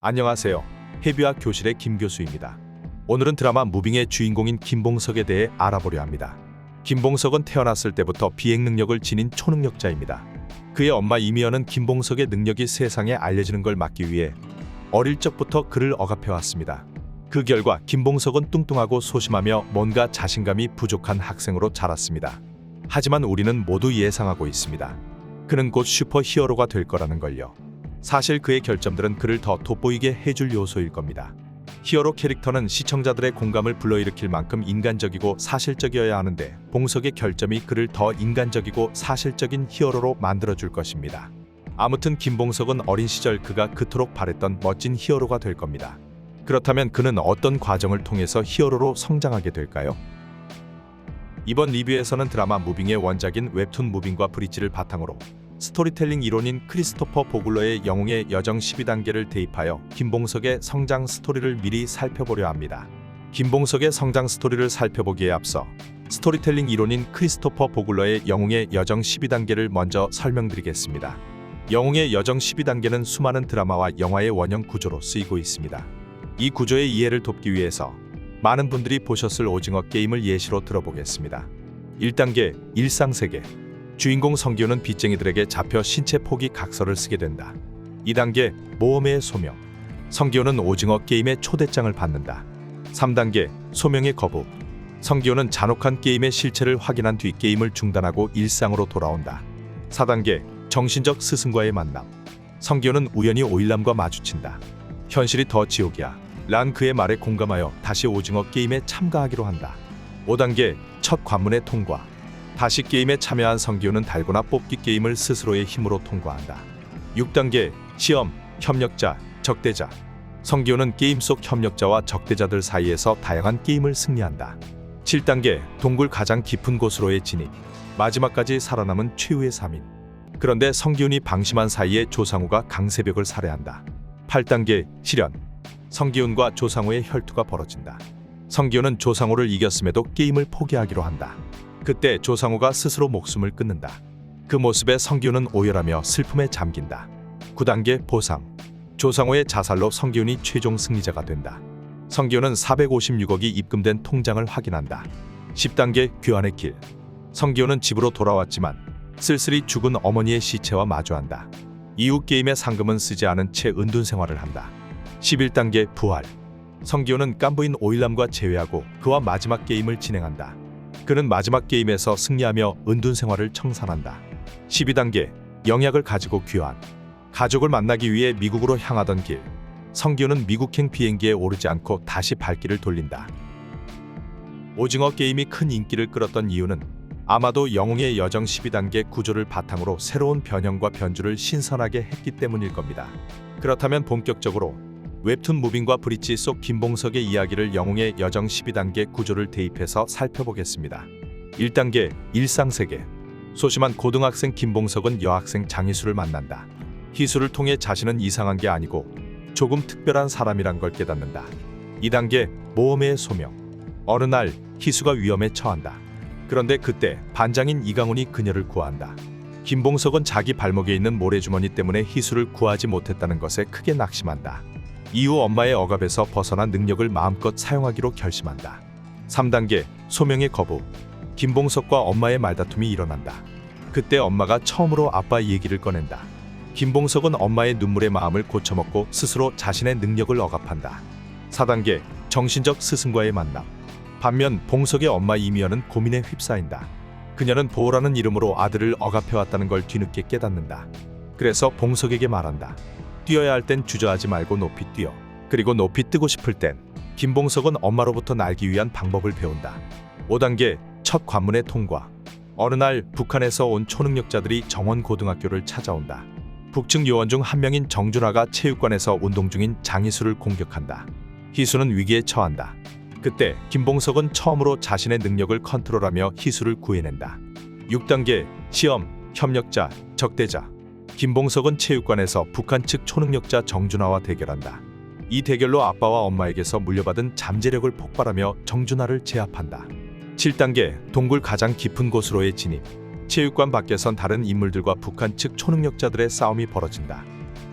안녕하세요. 해비학 교실의 김 교수입니다. 오늘은 드라마 무빙의 주인공인 김봉석에 대해 알아보려 합니다. 김봉석은 태어났을 때부터 비행 능력을 지닌 초능력자입니다. 그의 엄마 이미연은 김봉석의 능력이 세상에 알려지는 걸 막기 위해 어릴 적부터 그를 억압해 왔습니다. 그 결과 김봉석은 뚱뚱하고 소심하며 뭔가 자신감이 부족한 학생으로 자랐습니다. 하지만 우리는 모두 예상하고 있습니다. 그는 곧 슈퍼 히어로가 될 거라는 걸요. 사실 그의 결점들은 그를 더 돋보이게 해줄 요소일 겁니다. 히어로 캐릭터는 시청자들의 공감을 불러일으킬 만큼 인간적이고 사실적이어야 하는데 봉석의 결점이 그를 더 인간적이고 사실적인 히어로로 만들어줄 것입니다. 아무튼 김봉석은 어린 시절 그가 그토록 바랬던 멋진 히어로가 될 겁니다. 그렇다면 그는 어떤 과정을 통해서 히어로로 성장하게 될까요? 이번 리뷰에서는 드라마 무빙의 원작인 웹툰 무빙과 브릿지를 바탕으로 스토리텔링 이론인 크리스토퍼 보글러의 영웅의 여정 12단계를 대입하여 김봉석의 성장 스토리를 미리 살펴보려 합니다. 김봉석의 성장 스토리를 살펴보기에 앞서 스토리텔링 이론인 크리스토퍼 보글러의 영웅의 여정 12단계를 먼저 설명드리겠습니다. 영웅의 여정 12단계는 수많은 드라마와 영화의 원형 구조로 쓰이고 있습니다. 이 구조의 이해를 돕기 위해서 많은 분들이 보셨을 오징어 게임을 예시로 들어보겠습니다. 1단계 일상세계 주인공 성기훈은 빚쟁이들에게 잡혀 신체 포기 각서를 쓰게 된다. 2단계 모험의 소명 성기훈은 오징어 게임의 초대장을 받는다. 3단계 소명의 거부 성기훈은 잔혹한 게임의 실체를 확인한 뒤 게임을 중단하고 일상으로 돌아온다. 4단계 정신적 스승과의 만남 성기훈은 우연히 오일남과 마주친다. 현실이 더 지옥이야. 란 그의 말에 공감하여 다시 오징어 게임에 참가하기로 한다. 5단계 첫 관문의 통과 다시 게임에 참여한 성기훈은 달고나 뽑기 게임을 스스로의 힘으로 통과한다. 6단계 시험, 협력자, 적대자. 성기훈은 게임 속 협력자와 적대자들 사이에서 다양한 게임을 승리한다. 7단계 동굴 가장 깊은 곳으로의 진입. 마지막까지 살아남은 최후의 3인. 그런데 성기훈이 방심한 사이에 조상우가 강세벽을 살해한다. 8단계 실현. 성기훈과 조상우의 혈투가 벌어진다. 성기훈은 조상우를 이겼음에도 게임을 포기하기로 한다. 그때 조상우가 스스로 목숨을 끊는다. 그 모습에 성기훈은 오열하며 슬픔에 잠긴다. 9단계 보상. 조상우의 자살로 성기훈이 최종 승리자가 된다. 성기훈은 456억이 입금된 통장을 확인한다. 10단계 교환의 길. 성기훈은 집으로 돌아왔지만 쓸쓸히 죽은 어머니의 시체와 마주한다. 이후 게임의 상금은 쓰지 않은 채 은둔 생활을 한다. 11단계 부활. 성기훈은 깐부인 오일남과 재회하고 그와 마지막 게임을 진행한다. 그는 마지막 게임에서 승리하며 은둔 생활을 청산한다. 12단계 영약을 가지고 귀환. 가족을 만나기 위해 미국으로 향하던 길. 성기훈은 미국행 비행기에 오르지 않고 다시 발길을 돌린다. 오징어 게임이 큰 인기를 끌었던 이유는 아마도 영웅의 여정 12단계 구조를 바탕으로 새로운 변형과 변주를 신선하게 했기 때문일 겁니다. 그렇다면 본격적으로 웹툰 무빙과 브릿지 속 김봉석의 이야기를 영웅의 여정 12단계 구조를 대입해서 살펴보겠습니다. 1단계 일상세계 소심한 고등학생 김봉석은 여학생 장희수를 만난다. 희수를 통해 자신은 이상한 게 아니고 조금 특별한 사람이란 걸 깨닫는다. 2단계 모험의 소명 어느 날 희수가 위험에 처한다. 그런데 그때 반장인 이강훈이 그녀를 구한다. 김봉석은 자기 발목에 있는 모래주머니 때문에 희수를 구하지 못했다는 것에 크게 낙심한다. 이후 엄마의 억압에서 벗어난 능력을 마음껏 사용하기로 결심한다. 3단계 소명의 거부 김봉석과 엄마의 말다툼이 일어난다. 그때 엄마가 처음으로 아빠 얘기를 꺼낸다. 김봉석은 엄마의 눈물의 마음을 고쳐먹고 스스로 자신의 능력을 억압한다. 4단계 정신적 스승과의 만남 반면 봉석의 엄마 이미연은 고민에 휩싸인다. 그녀는 보호라는 이름으로 아들을 억압해왔다는 걸 뒤늦게 깨닫는다. 그래서 봉석에게 말한다. 뛰어야 할 땐 주저하지 말고 높이 뛰어. 그리고 높이 뜨고 싶을 땐 김봉석은 엄마로부터 날기 위한 방법을 배운다. 5단계 첫 관문의 통과. 어느 날 북한에서 온 초능력자들이 정원 고등학교를 찾아온다. 북측 요원 중 한 명인 정준하가 체육관에서 운동 중인 장희수를 공격한다. 희수는 위기에 처한다. 그때 김봉석은 처음으로 자신의 능력을 컨트롤하며 희수를 구해낸다. 6단계 시험 협력자 적대자 김봉석은 체육관에서 북한 측 초능력자 정준하와 대결한다. 이 대결로 아빠와 엄마에게서 물려받은 잠재력을 폭발하며 정준하를 제압한다. 7단계 동굴 가장 깊은 곳으로의 진입 체육관 밖에선 다른 인물들과 북한 측 초능력자들의 싸움이 벌어진다.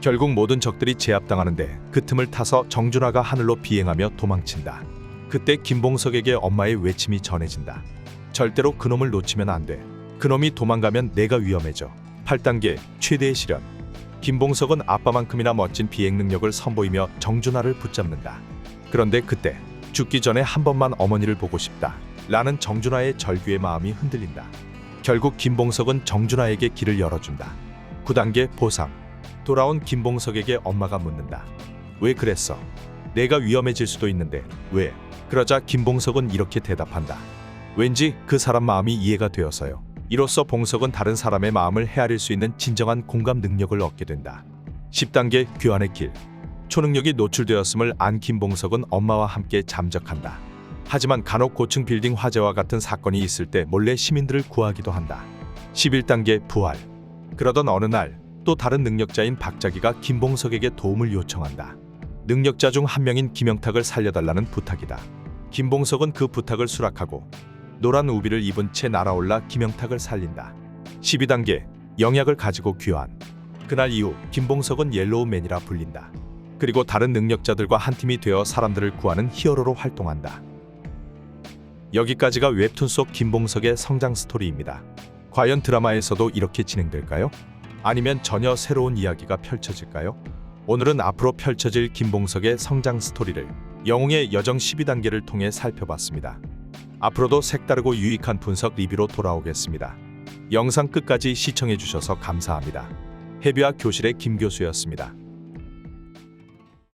결국 모든 적들이 제압당하는데 그 틈을 타서 정준하가 하늘로 비행하며 도망친다. 그때 김봉석에게 엄마의 외침이 전해진다. 절대로 그놈을 놓치면 안 돼. 그놈이 도망가면 내가 위험해져. 8단계 최대의 시련. 김봉석은 아빠만큼이나 멋진 비행 능력을 선보이며 정준하를 붙잡는다. 그런데 그때 죽기 전에 한 번만 어머니를 보고 싶다. 라는 정준하의 절규의 마음이 흔들린다. 결국 김봉석은 정준하에게 길을 열어준다. 9단계 보상. 돌아온 김봉석에게 엄마가 묻는다. 왜 그랬어? 내가 위험해질 수도 있는데 왜? 그러자 김봉석은 이렇게 대답한다. 왠지 그 사람 마음이 이해가 되어서요. 이로써 봉석은 다른 사람의 마음을 헤아릴 수 있는 진정한 공감 능력을 얻게 된다. 10단계 교환의 길. 초능력이 노출되었음을 안 김봉석은 엄마와 함께 잠적한다. 하지만 간혹 고층 빌딩 화재와 같은 사건이 있을 때 몰래 시민들을 구하기도 한다. 11단계 부활. 그러던 어느 날 또 다른 능력자인 박자기가 김봉석에게 도움을 요청한다. 능력자 중 한 명인 김영탁을 살려달라는 부탁이다. 김봉석은 그 부탁을 수락하고 노란 우비를 입은 채 날아올라 김영탁을 살린다. 12단계 영약을 가지고 귀환. 그날 이후 김봉석은 옐로우맨이라 불린다. 그리고 다른 능력자들과 한 팀이 되어 사람들을 구하는 히어로로 활동한다. 여기까지가 웹툰 속 김봉석의 성장 스토리입니다. 과연 드라마에서도 이렇게 진행될까요? 아니면 전혀 새로운 이야기가 펼쳐질까요? 오늘은 앞으로 펼쳐질 김봉석의 성장 스토리를 영웅의 여정 12단계를 통해 살펴봤습니다. 앞으로도 색다르고 유익한 분석 리뷰로 돌아오겠습니다. 영상 끝까지 시청해주셔서 감사합니다. 해비와 교실의 김 교수였습니다.